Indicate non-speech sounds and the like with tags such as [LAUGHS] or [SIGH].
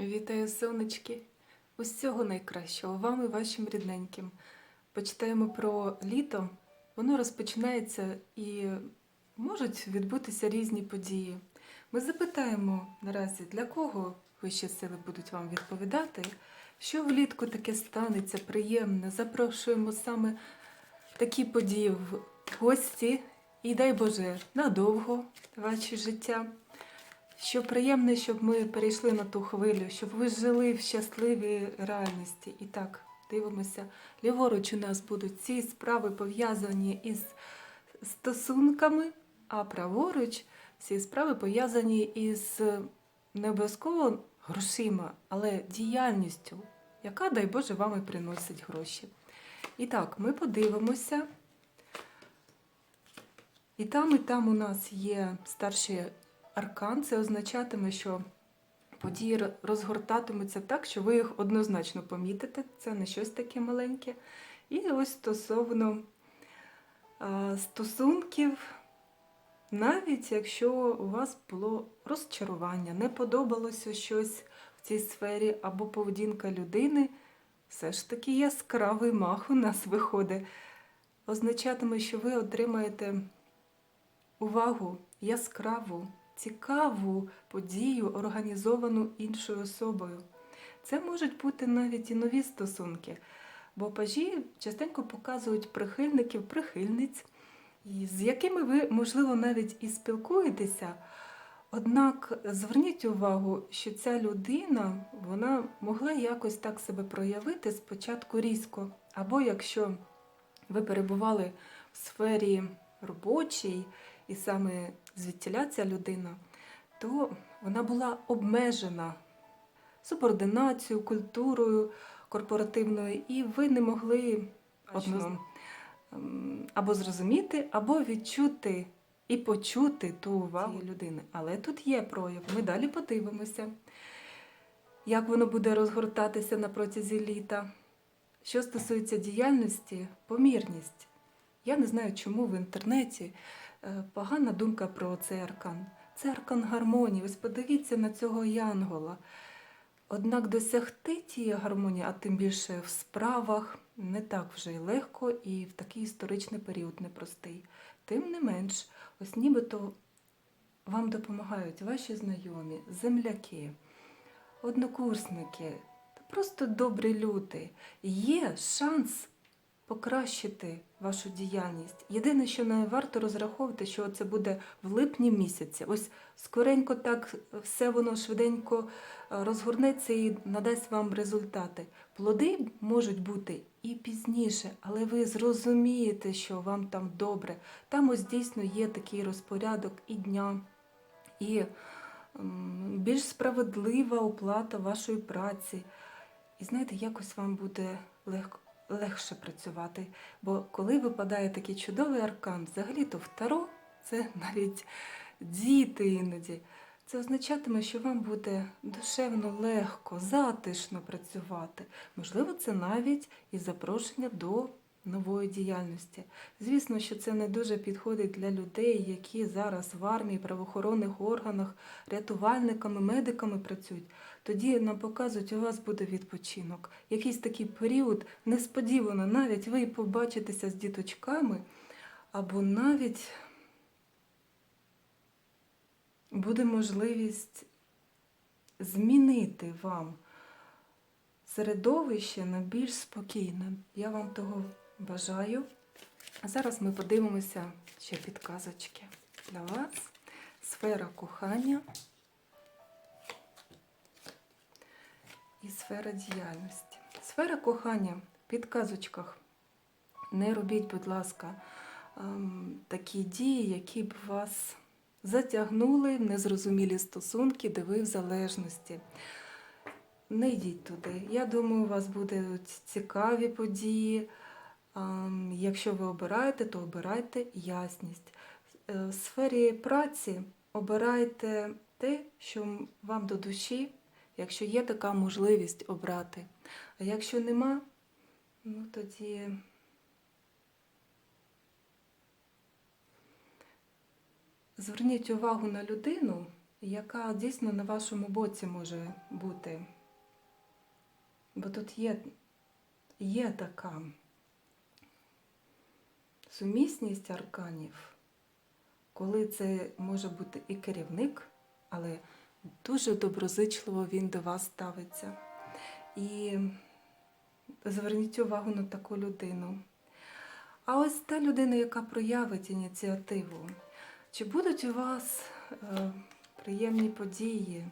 Вітаю, сонечки! Усього найкращого вам і вашим рідненьким. Почитаємо про літо. Воно розпочинається і можуть відбутися різні події. Ми запитаємо наразі, для кого вищі сили будуть вам відповідати, що влітку таке станеться приємне. Запрошуємо саме такі події в гості і дай Боже надовго ваше життя. Що приємне, щоб ми перейшли на ту хвилю, щоб ви жили в щасливій реальності. І так, дивимося. Ліворуч у нас будуть ці справи пов'язані із стосунками, а праворуч ці справи пов'язані із не обов'язково грошима, але діяльністю, яка, дай Боже, вам і приносить гроші. І так, ми подивимося. І там, і там у нас є старший аркан. Це означатиме, що події розгортатимуться так, що ви їх однозначно помітите. Це не щось таке маленьке. І ось стосовно стосунків, навіть якщо у вас було розчарування, не подобалося щось в цій сфері або поведінка людини, все ж таки яскравий мах у нас виходить. Означатиме, що ви отримаєте увагу, яскраву, цікаву подію, організовану іншою особою. Це можуть бути навіть і нові стосунки, бо пажі частенько показують прихильників, прихильниць, з якими ви, можливо, навіть і спілкуєтеся. Однак зверніть увагу, що ця людина вона могла якось так себе проявити спочатку різко, або якщо ви перебували в сфері робочій, і саме звідтіля ця людина, то вона була обмежена субординацією, культурою корпоративною, і ви не могли одно, ем, або зрозуміти, або відчути і почути ту увагу людини. Але тут є прояв. Ми далі подивимося, як воно буде розгортатися на протязі літа. Що стосується діяльності, помірність. Я не знаю, чому в інтернеті погана думка про цей аркан. Це аркан гармонії. Ось подивіться на цього янгола. Однак досягти тієї гармонії, а тим більше в справах, не так вже й легко і в такий історичний період непростий. Тим не менш, ось нібито вам допомагають ваші знайомі, земляки, однокурсники, просто добрі люди. Є шанс покращити вашу діяльність. Єдине, що не варто розраховувати, що це буде в липні місяці. Ось скоренько так все воно швиденько е, розгорнеться і надасть вам результати. Плоди можуть бути і пізніше, але ви зрозумієте, що вам там добре. Там ось дійсно є такий розпорядок і дня, і більш справедлива оплата вашої праці. І знаєте, якось вам буде легко. Легше працювати, бо коли випадає такий чудовий аркан, взагалі то в Таро це [LAUGHS] навіть діти іноді. Це означатиме, що вам буде душевно легко, затишно працювати. Можливо, це навіть і запрошення до нової діяльності. Звісно, що це не дуже підходить для людей, які зараз в армії, правоохоронних органах, рятувальниками, медиками працюють. Тоді нам показують, у вас буде відпочинок. Якийсь такий період, несподівано, навіть ви побачитеся з діточками, або навіть буде можливість змінити вам середовище на більш спокійне. Я вам того бажаю. А зараз ми подивимося ще підказочки для вас. Сфера кохання і сфера діяльності. Сфера кохання в підказочках. Не робіть, будь ласка, ем, такі дії, які б вас затягнули в незрозумілі стосунки, де ви в залежності. Не йдіть туди. Я думаю, у вас будуть цікаві події. Ем, Якщо ви обираєте, то обирайте ясність. Е, В сфері праці обирайте те, що вам до душі, якщо є така можливість обрати. А якщо нема, ну тоді зверніть увагу на людину, яка дійсно на вашому боці може бути. Бо тут є, є така сумісність арканів, коли це може бути і керівник, але дуже доброзичливо він до вас ставиться. І зверніть увагу на таку людину. А ось та людина, яка проявить ініціативу, чи будуть у вас е, приємні події,